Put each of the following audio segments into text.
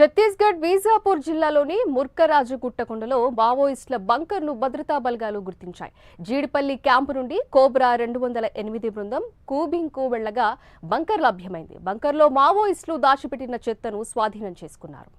ఛత్తీస్గఢ్ వీజాపూర్ జిల్లాలోని ముర్కరాజు గుట్టకొండలో మావోయిస్టుల బంకర్ను భద్రతా బలగాలు గుర్తించాయి. జీడిపల్లి క్యాంపు నుండి కోబ్రా రెండు వందల ఎనిమిది బృందం కూబింగ్కు వెళ్ళగా బంకర్ లభ్యమైంది బంకర్లో మావోయిస్టులు దాచిపెట్టిన చెత్తను స్వాధీనం చేసుకున్నారు.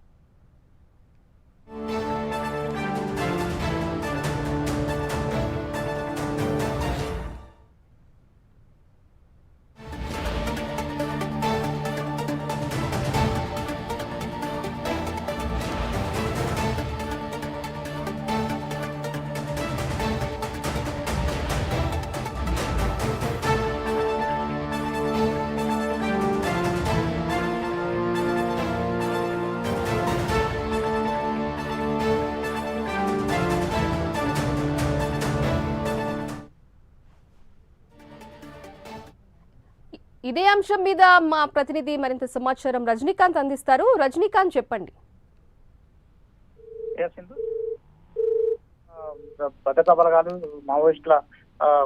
ఇదే అంశం మీద మా ప్రతినిధి మరింత సమాచారం రజనీకాంత్ అందిస్తారు. రజనీకాంత్ చెప్పండి. భద్రతా బలగాలు మావోయిస్టుల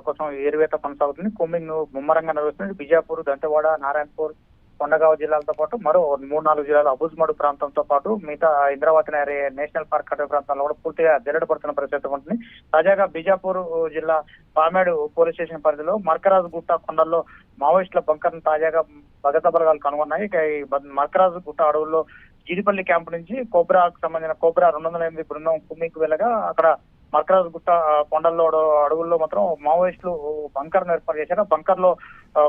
కోసం ఏరువేత కొనసాగుతుంది. కుమ్మింగ్ ముమ్మరంగా నిర్వహిస్తుంది బిజాపూర్ దంతెవాడ నారాయణపూర్ కొండగావ్ జిల్లాలతో పాటు మరో మూడు నాలుగు జిల్లాలు అబుజ్మడు ప్రాంతంతో పాటు మిగతా ఇంద్రావతి నగర్ నేషనల్ పార్క్ అటవీ ప్రాంతాల్లో కూడా పూర్తిగా జల్లెడ పడుతున్న పరిస్థితి ఉంటుంది. తాజాగా బీజాపూర్ జిల్లా పామేడు పోలీస్ స్టేషన్ పరిధిలో మర్కరాజు గుట్ట కొండల్లో మావోయిస్టుల బంకర్ను తాజాగా భద్రతా బలగాలు కనుగొన్నాయి ఈ మర్కరాజు గుట్ట అడవుల్లో జీడిపల్లి క్యాంపు నుంచి కోబ్రాకు సంబంధించిన కోబ్రా రెండు వందల ఎనిమిది బృందం కుమ్మికి వెళ్ళగా అక్కడ మర్కరాజు గుట్ట కొండల్లో అడవుల్లో మాత్రం మావోయిస్టులు బంకర్ ఏర్పాటు చేశారు. బంకర్లో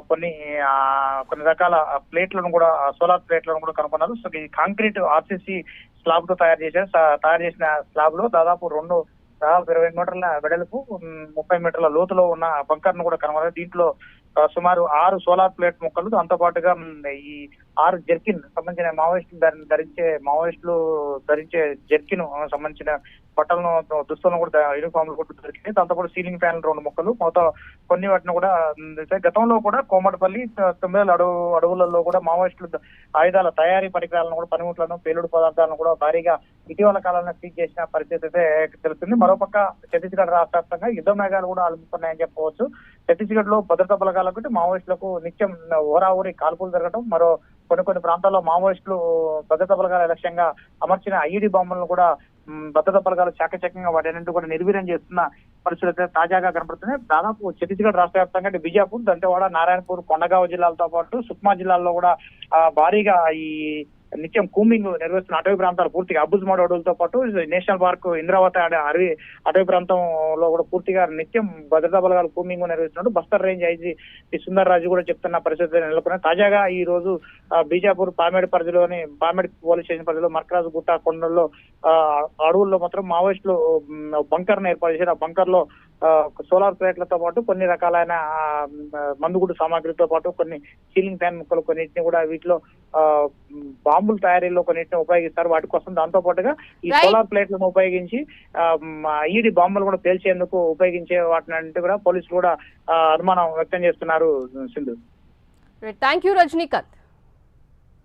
కొన్ని ఆ, కొన్ని రకాల ప్లేట్లను కూడా సోలార్ ప్లేట్లను కూడా కనుగొన్నారు సో ఈ కాంక్రీట్ ఆర్సీసీ స్లాబ్తో తయారు చేశారు. తయారు చేసిన స్లాబ్లో దాదాపు రెండు దాదాపు ఇరవై మీటర్ల వెడల్పు ముప్పై మీటర్ల లోతులో ఉన్న బంకర్ను కూడా కనుగొన్నారు దీంట్లో సుమారు ఆరు సోలార్ ప్లేట్ ముక్కలు. దాంతో పాటుగా ఈ ఆరు జెర్కిన్ సంబంధించిన మావోయిస్టులు ధరించే మావోయిస్టులు ధరించే జెర్కిన్ సంబంధించిన బట్టలను దుస్తులను కూడా ద- యూనిఫామ్లు కూడా దొరికినాయి. దాంతో పాటు సీలింగ్ ఫ్యాన్ రెండు ముక్కలు. మొత్తం కొన్ని వాటిని కూడా గతంలో కూడా కోమటపల్లి తొమ్మిది అడవు అడవులలో కూడా మావోయిస్టులు ఆయుధాల తయారీ పరికరాలను కూడా పనిముట్లను పేలుడు పదార్థాలను కూడా భారీగా ఇటీవల కాలంలో సీజ్ చేసిన పరిస్థితి అయితే తెలుస్తుంది. మరోపక్క ఛత్తీస్గఢ్ రాష్ట్ర వ్యాప్తంగా యుద్ధ మేఘాలు కూడా అలుముతున్నాయని చెప్పవచ్చు. ఛత్తీస్గఢ్లో భద్రతా ప్రాంతాలకు మావోయిస్టులకు నిత్యం ఊరాఊరి కాల్పులు జరగడం మరో కొన్ని కొన్ని ప్రాంతాల్లో మావోయిస్టులు భద్రతా బలగాల లక్ష్యంగా అమర్చిన ఐఈడి బాంబులను కూడా భద్రత భద్రతా బలగాలు చాకచక్యంగా వాటిని కూడా నిర్వీర్యం చేస్తున్న పరిస్థితులు అయితే తాజాగా కనపడుతున్నాయి దాదాపు ఛత్తీస్గఢ్ రాష్ట్ర వ్యాప్తంగా అంటే బిజాపూర్ దంతెవాడ నారాయణపూర్ కొండగావ్ జిల్లాలతో పాటు సుక్మా జిల్లాల్లో కూడా భారీగా ఈ నిత్యం కూమింగ్ నిర్వహిస్తున్న అటవీ ప్రాంతాలు పూర్తిగా అబుజ్మాడ్ అడవులతో పాటు నేషనల్ పార్క్ ఇంద్రావతి అడవి అటవీ ప్రాంతంలో కూడా పూర్తిగా నిత్యం భద్రతా బలగాలు కూమింగ్ నిర్వహిస్తున్నాడు బస్తర్ రేంజ్ ఐజీ సుందర్ రాజు కూడా చెప్తున్న పరిస్థితి నెలకొన్నాయి తాజాగా ఈ రోజు బీజాపూర్ పామేడ్ పరిధిలోని పామేడ్ పోలీస్ స్టేషన్ పరిధిలో మర్కరాజు గుట్ట కొండల్లో అడవుల్లో మాత్రం మావోయిస్టులు బంకర్ ఏర్పాటు చేశారు. ఆ బంకర్లో సోలార్ ప్లేట్లతో పాటు కొన్ని రకాలైన మందుగుడు సామాగ్రితో పాటు కొన్ని సీలింగ్ ఫ్యాన్ ముక్కలు కొన్నిటిని కూడా వీటిలో బాంబుల తయారీలో కొన్నిటిని ఉపయోగిస్తారు. వాటి కోసం దాంతో పాటుగా ఈ. సోలార్ ప్లేట్లను ఉపయోగించి ఈడి బాంబులు కూడా పేల్చేందుకు ఉపయోగించే వాటిని అంటే కూడా పోలీసులు కూడా అనుమానం వ్యక్తం చేస్తున్నారు సింధు. Thank you Rajinikanth